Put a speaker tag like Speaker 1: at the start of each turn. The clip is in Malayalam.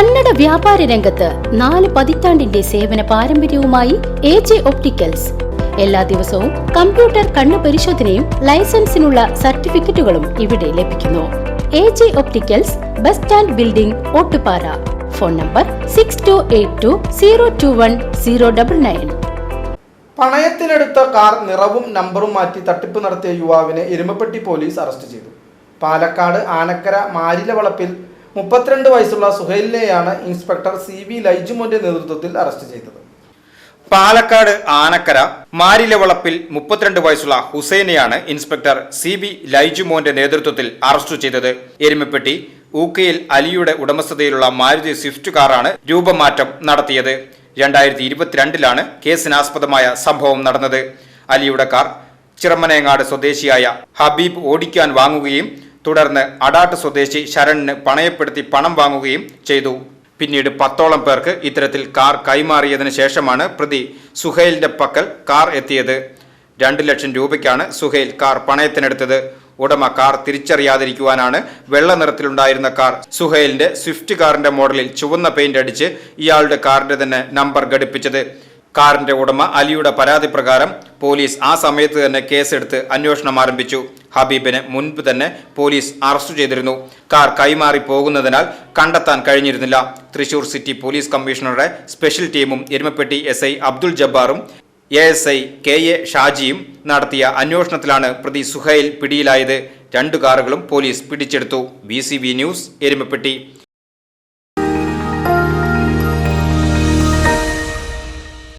Speaker 1: കന്നഡ വ്യാപാര രംഗത്ത് നാല് പതിറ്റാണ്ടിന്റെ സേവന പാരമ്പര്യവുമായി എ ജെ ഒപ്റ്റിക്കൽസ്. എല്ലാ ദിവസവും കമ്പ്യൂട്ടർ കണ്ണു പരിശോധനയും ലൈസൻസിനുള്ള സർട്ടിഫിക്കറ്റുകളും ഇവിടെ ലഭിക്കുന്നു. A J opticals bus stand building Ottupara. Phone number six two eight two zero two one zero double nine
Speaker 2: പണയത്തിനെടുത്ത car നിറവും നമ്പറും മാറ്റി തട്ടിപ്പ് നടത്തിയ യുവാവിനെ എരുമപ്പെട്ടി പോലീസ് അറസ്റ്റ് ചെയ്തു. പാലക്കാട് ആനക്കര മാരിലവളപ്പിൽ മുപ്പത്തിരണ്ട് വയസ്സുള്ള സുഹൈലിനെയാണ് ഇൻസ്പെക്ടർ സി വി ലൈജുമോന്റെ നേതൃത്വത്തിൽ അറസ്റ്റ് ചെയ്തത്.
Speaker 3: പാലക്കാട് ആനക്കര മാരിലവളപ്പിൽ മുപ്പത്തിരണ്ട് വയസ്സുള്ള ഹുസൈനെയാണ് ഇൻസ്പെക്ടർ സി ബി ലൈജുമോന്റെ നേതൃത്വത്തിൽ അറസ്റ്റ് ചെയ്തത്. എരുമപ്പെട്ടി ഊക്കയിൽ അലിയുടെ ഉടമസ്ഥതയിലുള്ള മാരുതി സ്വിഫ്റ്റ് കാറാണ് രൂപമാറ്റം നടത്തിയത്. രണ്ടായിരത്തി ഇരുപത്തിരണ്ടിലാണ് കേസിനാസ്പദമായ സംഭവം നടന്നത്. അലിയുടെ കാർ ചിറമനേങ്ങാട് സ്വദേശിയായ ഹബീബ് ഓടിക്കാൻ വാങ്ങുകയും തുടർന്ന് അടാട്ട് സ്വദേശി ശരണിന് പണയപ്പെടുത്തി പണം വാങ്ങുകയും ചെയ്തു. പിന്നീട് പത്തോളം പേർക്ക് ഇത്തരത്തിൽ കാർ കൈമാറിയതിന് ശേഷമാണ് പ്രതി സുഹൈലിന്റെ പക്കൽ കാർ എത്തിയത്. രണ്ട് ലക്ഷം രൂപയ്ക്കാണ് സുഹൈൽ കാർ പണയത്തിനെടുത്തത്. ഉടമ കാർ തിരിച്ചറിയാതിരിക്കുവാനാണ് വെള്ള നിറത്തിലുണ്ടായിരുന്ന കാർ. സുഹൈലിന്റെ സ്വിഫ്റ്റ് കാറിന്റെ മോഡലിൽ ചുവന്ന പെയിന്റ് അടിച്ച് ഇയാളുടെ കാറിന്റെ തന്നെ നമ്പർ ഘടിപ്പിച്ചത്. കാറിന്റെ ഉടമ അലിയുടെ പരാതി പ്രകാരം പോലീസ് ആ സമയത്ത് തന്നെ കേസെടുത്ത് അന്വേഷണം ആരംഭിച്ചു. ഹബീബിനെ മുൻപ് തന്നെ പോലീസ് അറസ്റ്റ് ചെയ്തിരുന്നു. കാർ കൈമാറി പോകുന്നതിനാൽ കണ്ടെത്താൻ കഴിഞ്ഞിരുന്നില്ല. തൃശൂർ സിറ്റി പോലീസ് കമ്മീഷണറുടെ സ്പെഷ്യൽ ടീമും Erumapetty S Abdul ജബ്ബാറും A S I K A ഷാജിയും നടത്തിയ അന്വേഷണത്തിലാണ് പ്രതി സുഹൈൽ പിടിയിലായത്. രണ്ടു കാറുകളും പോലീസ് പിടിച്ചെടുത്തു. B news Erumappetty.